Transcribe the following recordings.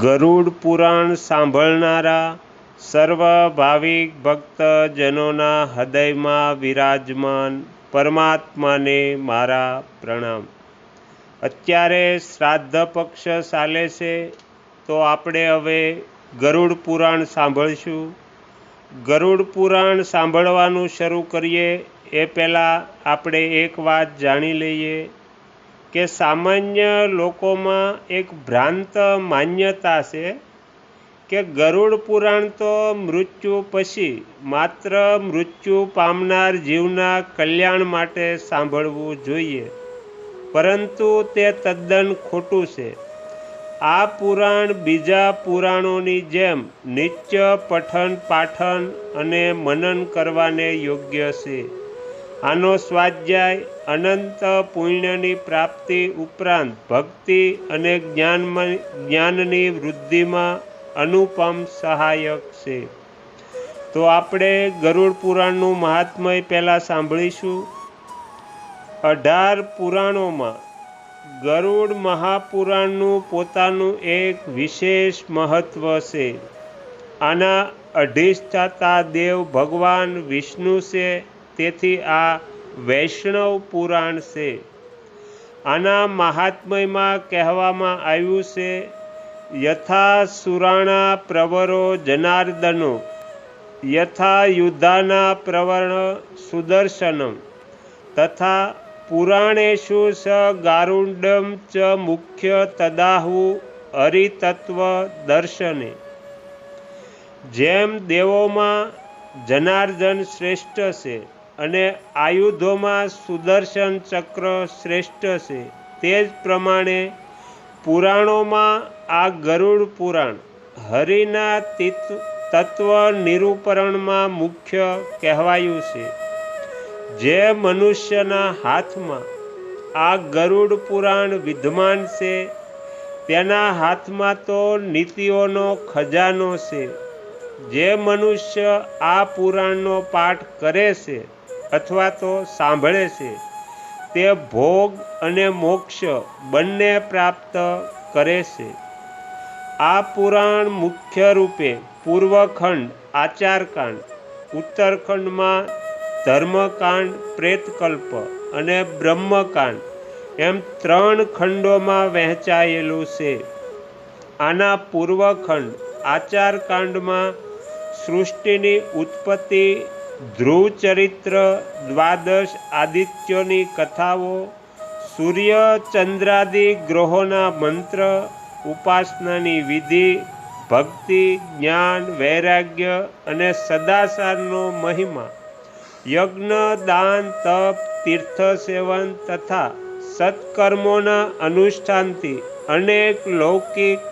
ગરુડ પુરાણ સાંભળનારા સર્વ ભાવિક ભક્તજનોના હૃદયમાં વિરાજમાન પરમાત્માને મારા પ્રણામ. અત્યારે શ્રાદ્ધ પક્ષ ચાલે છે, તો આપણે હવે ગરુડ પુરાણ સાંભળશું. ગરુડ પુરાણ સાંભળવાનું શરૂ કરીએ, એ પહેલાં આપણે એક વાત જાણી લઈએ. કે સામાન્ય લોકોમાં એક ભ્રાંત માન્યતા છે કે ગરુડ પુરાણ તો મૃત્યુ પછી માત્ર મૃત્યુ પામનાર જીવના કલ્યાણ માટે સાંભળવું જોઈએ. પરંતુ તે તદ્દન ખોટું છે. આ પુરાણ બીજા પુરાણોની જેમ નિત્ય પઠન પાઠન અને મનન કરવાને યોગ્ય છે. આનો સ્વાધ્યાય અનંત પુણ્યની પ્રાપ્તિ ઉપરાંત ભક્તિ અને જ્ઞાનમાં જ્ઞાનની વૃદ્ધિમાં અનુપમ સહાયક છે. તો આપણે ગરુડ પુરાણનું મહાત્મય પહેલાં સાંભળીશું. અઢાર પુરાણોમાં ગરુડ મહાપુરાણનું પોતાનું એક વિશેષ મહત્ત્વ છે. આના અધિષ્ઠાતા દેવ ભગવાન વિષ્ણુ છે તેથી આ વૈષ્ણવ પુરાણ છે. આના મહાત્મયમાં કહેવામાં આવ્યું છે, યથા સુરાણા પ્રવરો જનાર્દનો, યથા યુદ્ધાના પ્રવર્ણ સુદર્શનમ, તથા પુરાણેશુ સ ગારુડમ ચ મુખ્ય તદાહુ હરિતત્વ દર્શને. જેમ દેવોમાં જનાર્દન શ્રેષ્ઠ છે અને આયુધોમાં સુદર્શન ચક્ર શ્રેષ્ઠ છે. તે જ પ્રમાણે પુરાણોમાં આ ગરુડ પુરાણ હરિના તત્વ નિરૂપરણમાં મુખ્ય કહેવાયું છે. જે મનુષ્યના હાથમાં આ ગરુડ પુરાણ વિદ્યમાન છે, તેના હાથમાં તો નીતિઓનો ખજાનો છે. જે મનુષ્ય આ પુરાણનો પાઠ કરે છે અથવા તો સાંભળે છે, તે ભોગ અને મોક્ષ બંને પ્રાપ્ત કરે છે. આ પુરાણ મુખ્ય રૂપે પૂર્વખંડ આચારકાંડ, ઉત્તરખંડમાં ધર્મકાંડ, પ્રેતકલ્પ અને બ્રહ્મકાંડ એમ ત્રણ ખંડોમાં વહેંચાયેલું છે. આના પૂર્વખંડ આચારકાંડમાં સૃષ્ટિની ઉત્પત્તિ ધ્રુવ ચરિત્ર દ્વાદશ આદિત્યોની કથાઓ સૂર્ય ચંદ્રાદિ ગ્રહોના મંત્ર, ઉપાસનાની વિધિ, ભક્તિ, જ્ઞાન, વૈરાગ્ય અને સદાચારનો મહિમા, યજ્ઞ, દાન, તપ તીર્થ સેવન તથા સત્કર્મોના અનુષ્ઠાનથી અનેક લૌકિક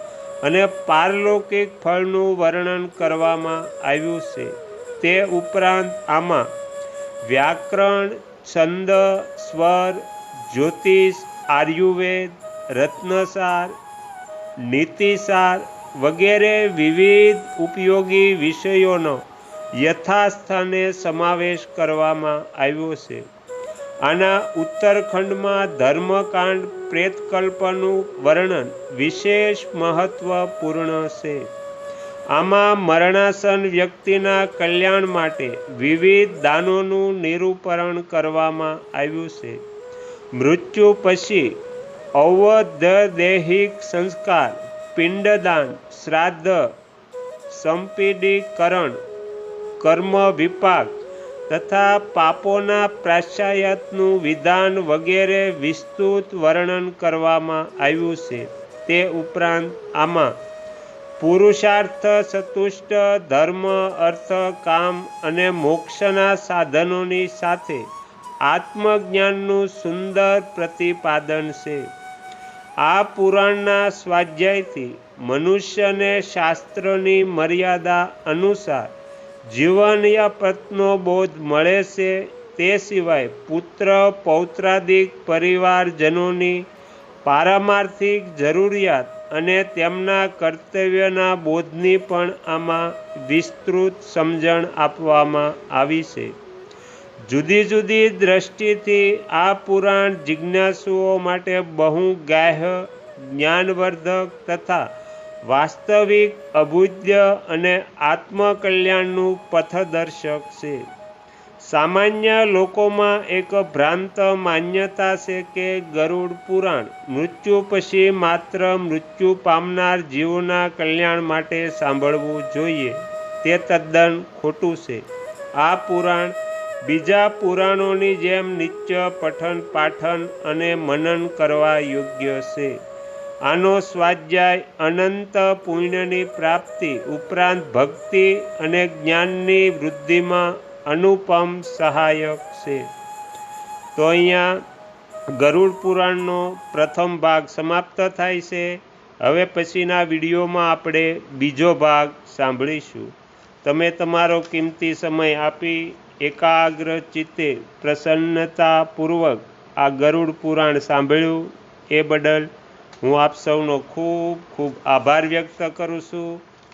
અને પારલૌકિક ફળનું વર્ણન કરવામાં આવ્યું છે. તે ઉપરાંત આમાં વ્યાકરણ, છંદ, સ્વર, જ્યોતિષ, આયુર્વેદ, રત્નસાર, નીતિસાર વગેરે વિવિધ ઉપયોગી વિષયોનો યથાસ્થાને સમાવેશ કરવામાં આવ્યો છે. આના ઉત્તરખંડમાં ધર્મકાંડ, પ્રેતકલ્પનું વર્ણન વિશેષ મહત્વપૂર્ણ છે. આમાં મરણાસન વ્યક્તિના કલ્યાણ માટે વિવિધ દાનોનું નિરૂપરણ કરવામાં આવ્યું છે. મૃત્યુ પછી અવધદેહિક સંસ્કાર, પિંડદાન, શ્રાદ્ધ, સંપીડીકરણ, કર્મ વિપાક તથા પાપોના પ્રાશ્ચાયતનું વિધાન વગેરે વિસ્તૃત વર્ણન કરવામાં આવ્યું છે. તે ઉપરાંત આમાં પુરુષાર્થ સતુષ્ટ, ધર્મ, અર્થ, કામ અને મોક્ષના સાધનોની સાથે આત્મજ્ઞાનનું સુંદર પ્રતિપાદન છે. આ પુરાણના સ્વાધ્યાયથી મનુષ્યને શાસ્ત્રની મર્યાદા અનુસાર જીવન યાપતનો બોધ મળે છે. તે સિવાય પુત્ર, પૌત્રાદિક પરિવારજનોની પારમાર્થિક જરૂરિયાત અને તેમના કર્તવ્યના બોધની પણ આમાં વિસ્તૃત સમજણ આપવામાં આવી છે. જુદી જુદી દ્રષ્ટિથી આ પુરાણ જિજ્ઞાસુઓ માટે બહુ ગાહ્ય જ્ઞાનવર્ધક તથા વાસ્તવિક અભુદ્ય અને આત્મકલ્યાણનું પથદર્શક છે. સામાન્ય લોકોમાં એક ભ્રાંત માન્યતા છે કે ગરુડ પુરાણ મૃત્યુ પછી માત્ર મૃત્યુ પામનાર જીવોના કલ્યાણ માટે સાંભળવું જોઈએ. તે તદ્દન ખોટું છે. આ પુરાણ બીજા પુરાણોની જેમ નિત્ય પઠન પાઠન અને મનન કરવા યોગ્ય છે. આનો સ્વાધ્યાય અનંત પુણ્યની પ્રાપ્તિ ઉપરાંત ભક્તિ અને જ્ઞાનની વૃદ્ધિમાં અનુપમ સહાયક છે. તો અહીંયા ગરુડ પુરાણનો પ્રથમ ભાગ સમાપ્ત થાય છે. હવે પછીના વિડીયોમાં આપણે બીજો ભાગ સાંભળીશું. તમે તમારો કિંમતી સમય આપી એકાગ્ર ચિત્તે પ્રસન્નતાપૂર્વક આ ગરુડ પુરાણ સાંભળ્યું એ બદલ હું આપ સૌનો ખૂબ ખૂબ આભાર વ્યક્ત કરું છું.